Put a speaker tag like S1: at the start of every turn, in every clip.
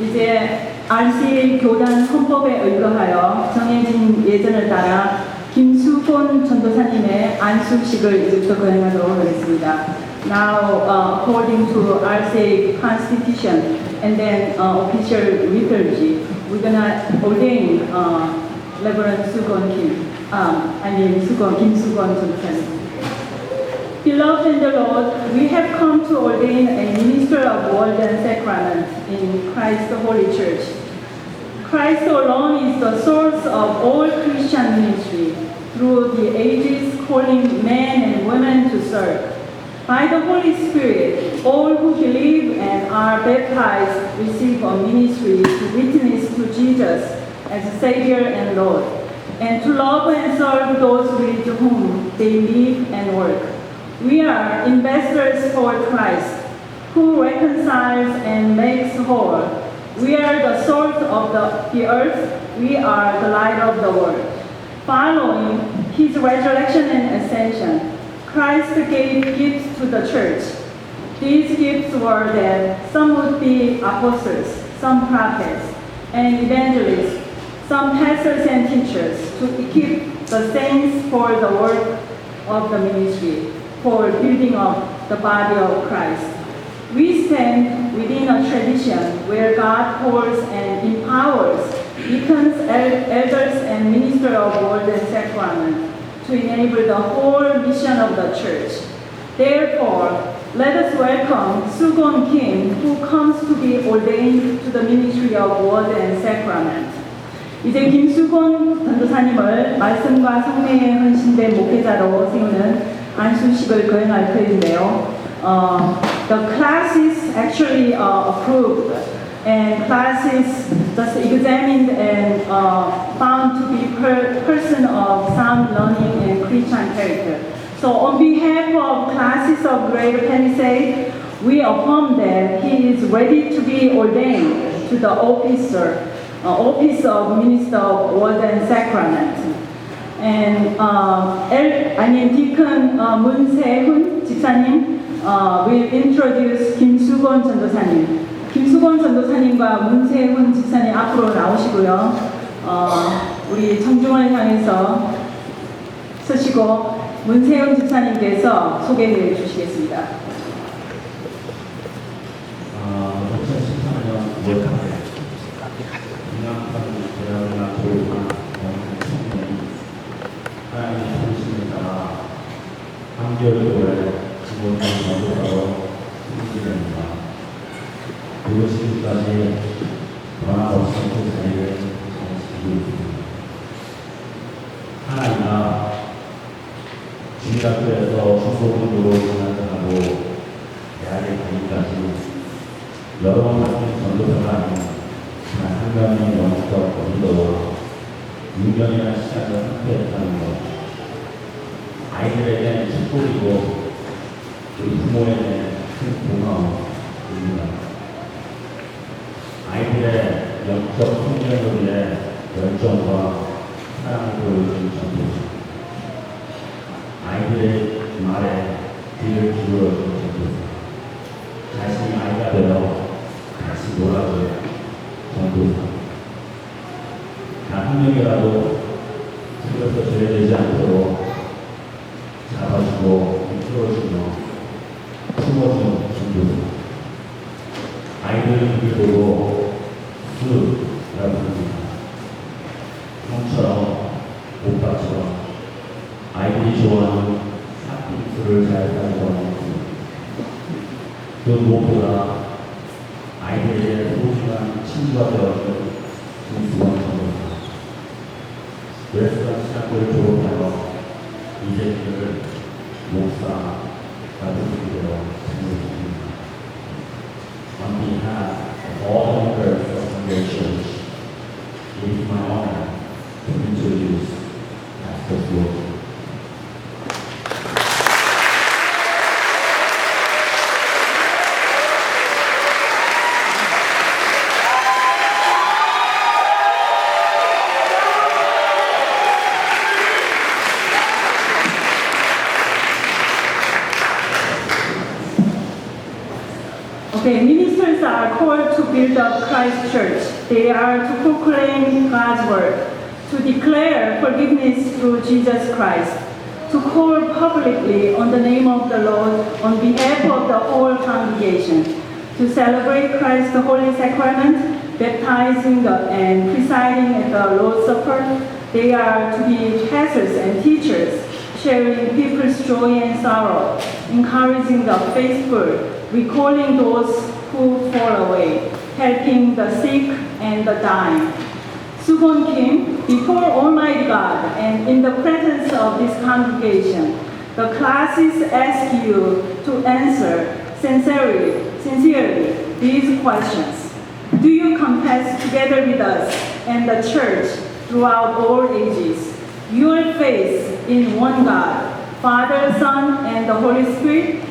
S1: 이제 RCA 교단 헌법에 의거하여 정해진 예전을 따라 김수곤 전도사님의 안수식을 이제부터 거행하도록 하겠습니다. Now, uh, according to RCA Constitution and then uh, official liturgy, we're gonna ordain uh, Reverend Sugon Kim, um, I mean Sugon Kim Sugon 전도사님. Beloved in the Lord, we have come to ordain a minister of word and sacrament in Christ the Holy Church. Christ alone is the source of all Christian ministry, through the ages calling men and women to serve. By the Holy Spirit, all who believe and are baptized receive a ministry to witness to Jesus as Savior and Lord, and to love and serve those with whom they live and work. We are ambassadors for Christ, who reconciles and makes whole. We are the salt of the, the earth. We are the light of the world. Following his resurrection and ascension, Christ gave gifts to the church. These gifts were that some would be apostles, some prophets, and evangelists, some pastors and teachers to equip the saints for the work of the ministry, for building up the body of Christ. We stand within a tradition where God calls and empowers deacons, el- elders, and ministers of word and sacrament to enable the whole mission of the church. Therefore, let us welcome Sugon Kim, who comes to be ordained to the ministry of word and sacrament. 이제 김수곤 전도사님을 말씀과 성례에 헌신된 목회자로 세우는 안수식을 거행할 터인데요. Uh, the classes actually uh, approved and classes just examined and uh, found to be per person of sound learning and Christian character. So on behalf of classes of Greater Palisade, we affirm that he is ready to be ordained to the officer, uh, office of Minister of Word and Sacrament. And uh, El, I mean Deacon uh, 문세훈 집사님 uh, will introduce 김수건 전도사님. 김수건 전도사님과 문세훈 집사님 앞으로 나오시고요. 어, 우리 청중을 향해서 서시고 문세훈 집사님께서 소개해 주시겠습니다.
S2: 아, 2014년 5월달에 인간파는 대학이나 교육이나 영국 청년이 하나님의 부르심에 따라 한겨울에 지원된 전도사로 승진됩니다. 그것이까지 변함없이 그 자리를 지키고 있습니다. 하나님과 중학교에서 중고등부로 진학하고 대학에 가기까지 여러 번 바뀐 전도사가 아닌 단한 명의 영적 언도와 6년이라는 시간을 함께했다는 것 아이들에게 축복이고 우리 부모에게 큰 고마움입니다. 아이들의 영적 성장을 위해 열정과 사랑을 보여준 전도사 아이들의 말에 귀를 기울여준 전도사 자신이 아이가 되어 다시 놀아줄 전도사 단 한 명이라도 틀려서 죄되지 않도록 잡아주고 이끌어주며 품어준 전도사 아이들의 눈을 보고 수라고 합니다. 형처럼 오빠처럼 아이들이 좋아하는 삭빙수를 잘 사용하는 그 무엇보다
S1: up Christ Church. They are to proclaim God's word, to declare forgiveness through Jesus Christ, to call publicly on the name of the Lord on behalf of the whole congregation, to celebrate Christ's holy sacrament, baptizing and presiding at the Lord's Supper. They are to be pastors and teachers, sharing people's joy and sorrow, encouraging the faithful, recalling those who fall away, helping the sick and the dying. Subon Kim, before Almighty God and in the presence of this congregation, the classes ask you to answer sincerely, sincerely these questions. Do you confess together with us and the church throughout all ages your faith in one God, Father, Son, and the Holy Spirit?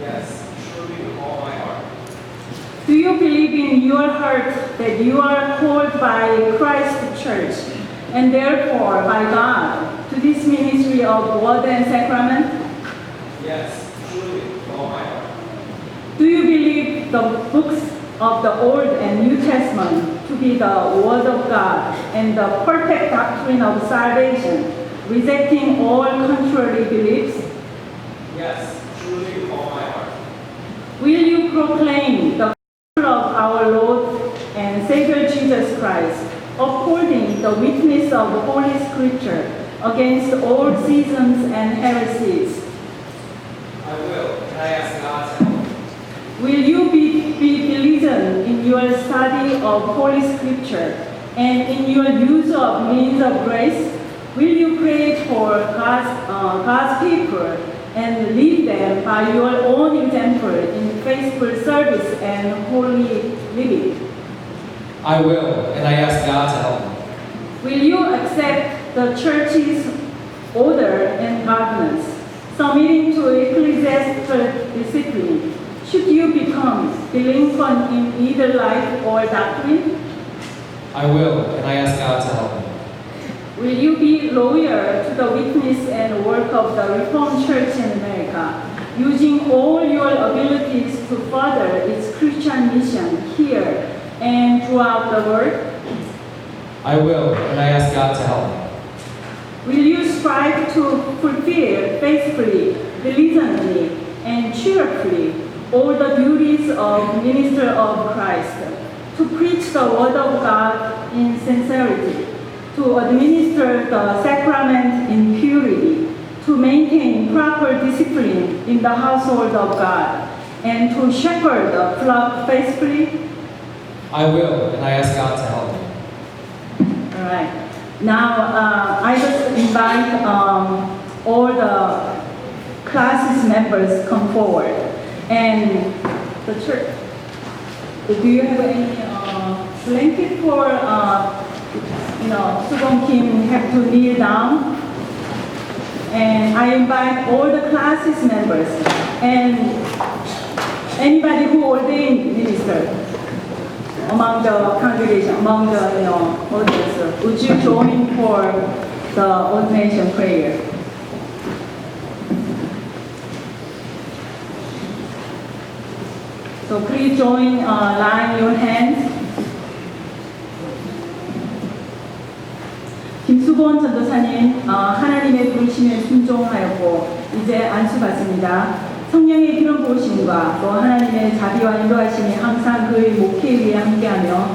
S3: Yes, truly with all my heart.
S1: Do you believe in your heart that you are called by Christ the Church and therefore by God to this ministry of word and sacrament?
S3: Yes, truly with all my heart.
S1: Do you believe the books of the Old and New Testament to be the Word of God and the perfect doctrine of salvation, rejecting all contrary beliefs?
S3: Yes, truly with all my heart.
S1: Will you proclaim the our Lord and Savior Jesus Christ, upholding the witness of Holy Scripture against all seasons and heresies?
S3: I will, and I ask God to help.
S1: Will you be, be diligent in your study of Holy Scripture and in your use of means of grace? Will you pray for God's, uh, God's people and lead them by your own example in faithful service and holy living?
S3: I will, and I ask God to help me.
S1: Will you accept the church's order and governance, submitting to ecclesiastical discipline? Should you become delinquent in either life or doctrine?
S3: I will, and I ask God to help me.
S1: Will you be loyal to the witness and work of the Reformed Church in America, using all your abilities to further its Christian mission here and throughout the world?
S3: I will, and I ask God to help me.
S1: Will you strive to fulfill faithfully, diligently, and cheerfully all the duties of minister of Christ, to preach the word of God in sincerity, to administer the sacrament in purity, to maintain proper discipline in the household of God, and to shepherd the flock faithfully?
S3: I will, and I ask God to help me.
S1: All right. Now, uh, I just invite um, all the classes members come forward. And the church, do you have any uh, blanket for, uh, you know, Subong Kim have to kneel down? And I invite all the classes members and anybody who ordained minister among the congregation, among the, you know, audience, would you join for the ordination prayer? So please join, uh, line your hands. 김수본 전도사님, 어, 하나님의 부르심에 순종하였고 이제 안수 받습니다. 성령의 기름 부으심과 또 하나님의 자비와 인도하심이 항상 그의 목회 위에 함께하며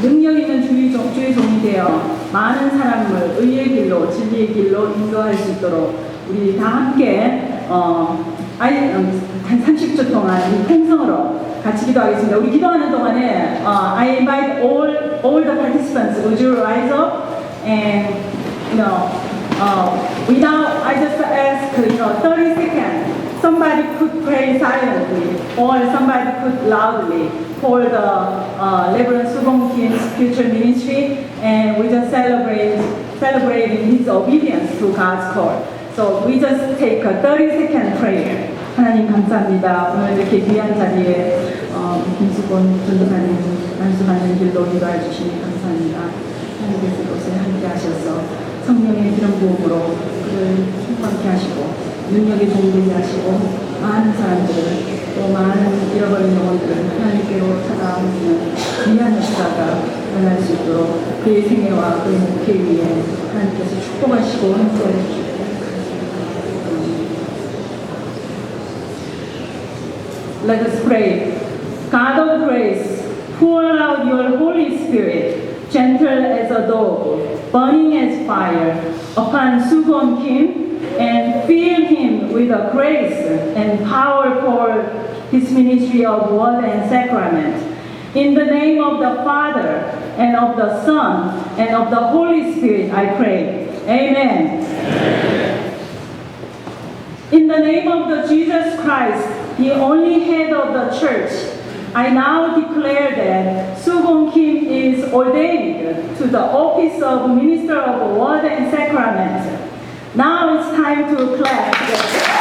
S1: 능력 있는 주의, 종, 주의 종이 되어 많은 사람을 의의 길로 진리의 길로 인도할 수 있도록 우리 다 함께 어, 아이, 음, 한 30초 동안 이 통성으로 같이 기도하겠습니다. 우리 기도하는 동안에 어, I invite all all the participants would you rise up and you know uh, without I just ask you know 30 seconds somebody could pray silently or somebody could loudly for the uh, Reverend Subong Kim's future ministry and we just celebrate celebrating his obedience to God's call. So we just take a 30 second prayer. 하나님 감사합니다. 오늘 이렇게 귀한 자리에 어, 김수곤 전도사님 말씀하는 길로 인도해 주시니 감사합니다. 하나님께서 이곳에 함께 하셔서 성령의 기름 부음으로 그를 충만케 하시고 능력의 종되게 하시고 많은 사람들을 또 많은 잃어버린 영혼들을 하나님께로 찾아오는 귀한 역사가 일어날 수 있도록 그의 생애와 그의 목회 위에 하나님께서 축복하시고 함께해 주시고 Let us pray. God of grace, pour out your Holy Spirit, gentle as a dove, burning as fire, upon Sugon Kim, and fill him with a grace and power for his ministry of word and sacrament. In the name of the Father, and of the Son, and of the Holy Spirit, I pray. Amen. In the name of the Jesus Christ, the only head of the church, I now declare that Sugong Kim is ordained to the office of Minister of Word and Sacrament. Now it's time to clap. together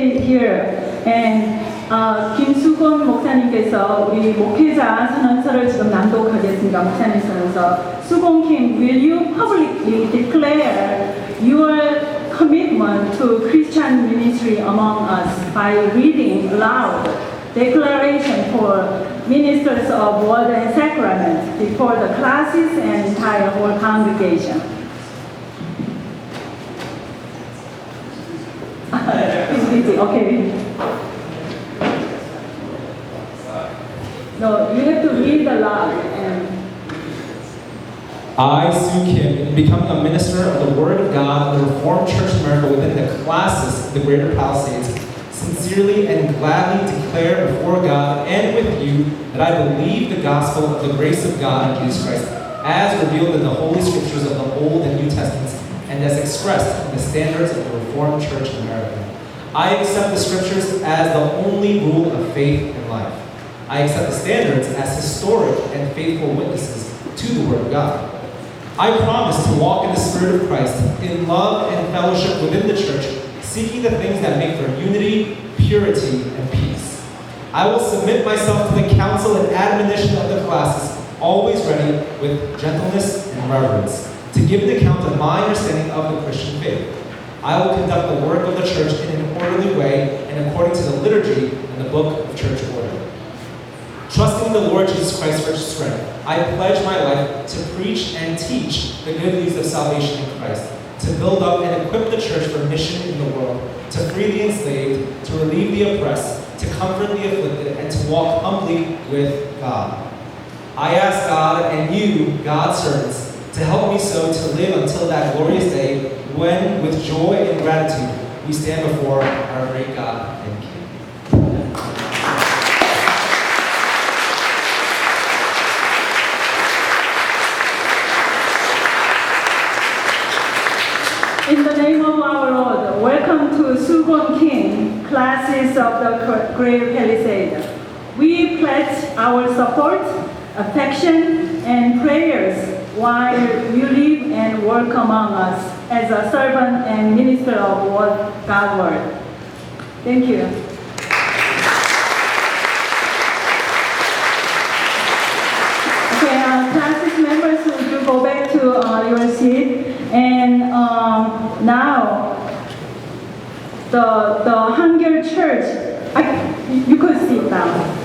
S1: stay stay here and 어, 김수건 목사님께서 우리 목회자 선언서를 지금 낭독하겠습니다. 목사님 선언서. 수건 Kim, will you publicly declare your commitment to Christian ministry among us by reading aloud declaration for ministers of word and sacrament before the classes and entire whole congregation? Okay. No, you have to read aloud and
S3: I, Sue Kim, in becoming a minister of the Word of God of the Reformed Church of America within the classes of the Greater Palisades, sincerely and gladly declare before God and with you that I believe the gospel of the grace of God in Jesus Christ, as revealed in the Holy Scriptures of the Old and New Testaments, and as expressed in the standards of the Reformed Church of America. I accept the Scriptures as the only rule of faith and life. I accept the standards as historic and faithful witnesses to the Word of God. I promise to walk in the Spirit of Christ, in love and fellowship within the church, seeking the things that make for unity, purity, and peace. I will submit myself to the counsel and admonition of the classes, always ready with gentleness and reverence, to give an account of my understanding of the Christian faith. I will conduct the work of the church in an orderly way and according to the liturgy and the book of church order. Trusting in the Lord Jesus Christ for strength, I pledge my life to preach and teach the good news of salvation in Christ, to build up and equip the church for mission in the world, to free the enslaved, to relieve the oppressed, to comfort the afflicted, and to walk humbly with God. I ask God and you, God's servants, to help me so to live until that glorious day when, with joy and gratitude, we stand before our great God and King.
S1: In the name of our Lord, welcome to Sugon King, classes of the Great Palisade. We pledge our support, affection, and prayers while you live and work among us as a servant and minister of God word. Thank you. Okay, uh, classes members, would you go back to uh, your seat? And um, now, the the Hangul Church, I, you could sit down.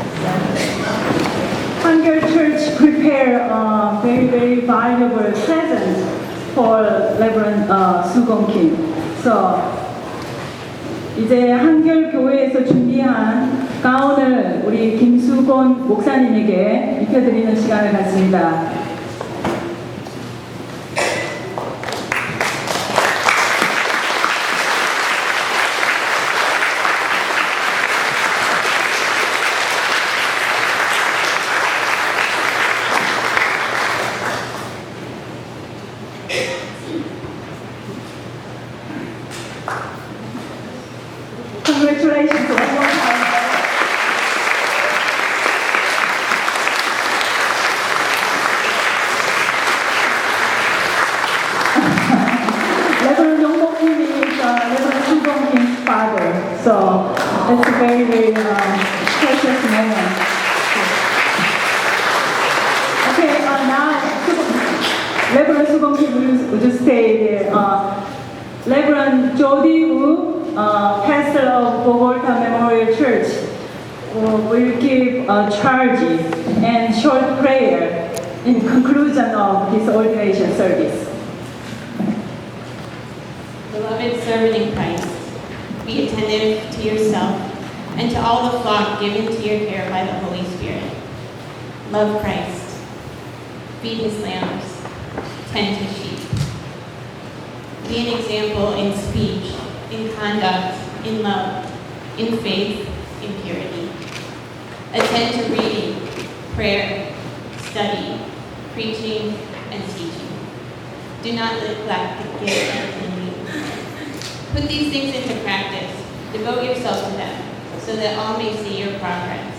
S1: Hangul Church prepare uh, very very valuable present for Reverend uh, Sugong Kim. So 이제 한결 교회에서 준비한 가운을 우리 김수곤 목사님에게 입혀드리는 시간을 갖습니다. So it's a very, very um, precious moment. Okay, uh, now, Reverend would you stay there? Uh, Reverend Jody Wu, uh, pastor of Bogota Memorial Church, uh, will give a charge and short prayer in conclusion of his ordination service.
S4: Beloved servant in Christ, be attentive to yourself and to all the flock given to your care by the Holy Spirit. Love Christ. Feed his lambs. Tend his sheep. Be an example in speech, in conduct, in love, in faith, in purity. Attend to reading, prayer, study, preaching, and teaching. Do not neglect the gift. Put these things into practice. Devote yourself to them, so that all may see your progress.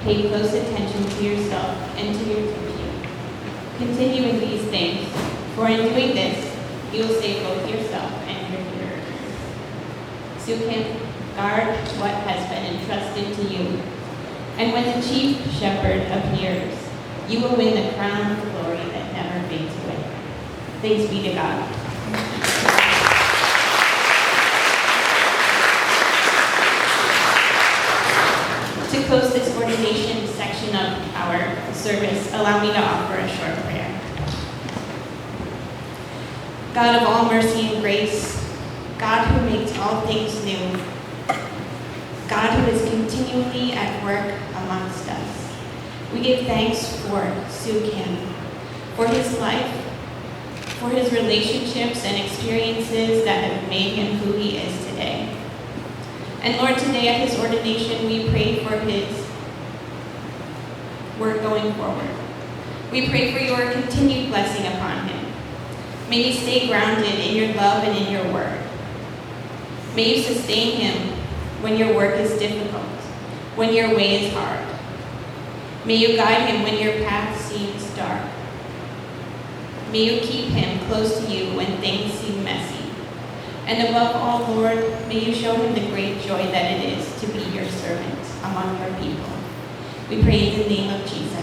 S4: Pay close attention to yourself and to your teaching. Continue in these things, for in doing this, you will save both yourself and your hearers. Sukhin, guard what has been entrusted to you. And when the chief shepherd appears, you will win the crown of glory that never fades away. Thanks be to God. To close this ordination section of our service, allow me to offer a short prayer. God of all mercy and grace, God who makes all things new, God who is continually at work amongst us, we give thanks for Sue Kim, for his life, for his relationships and experiences that have made him who he is today. And Lord, today at his ordination, we pray for his work going forward. We pray for your continued blessing upon him. May he stay grounded in your love and in your word. May you sustain him when your work is difficult, when your way is hard. May you guide him when your path seems dark. May you keep him close to you when things seem messy. And above all, Lord, may you show him the great joy that it is to be your servant among your people. We pray in the name of Jesus.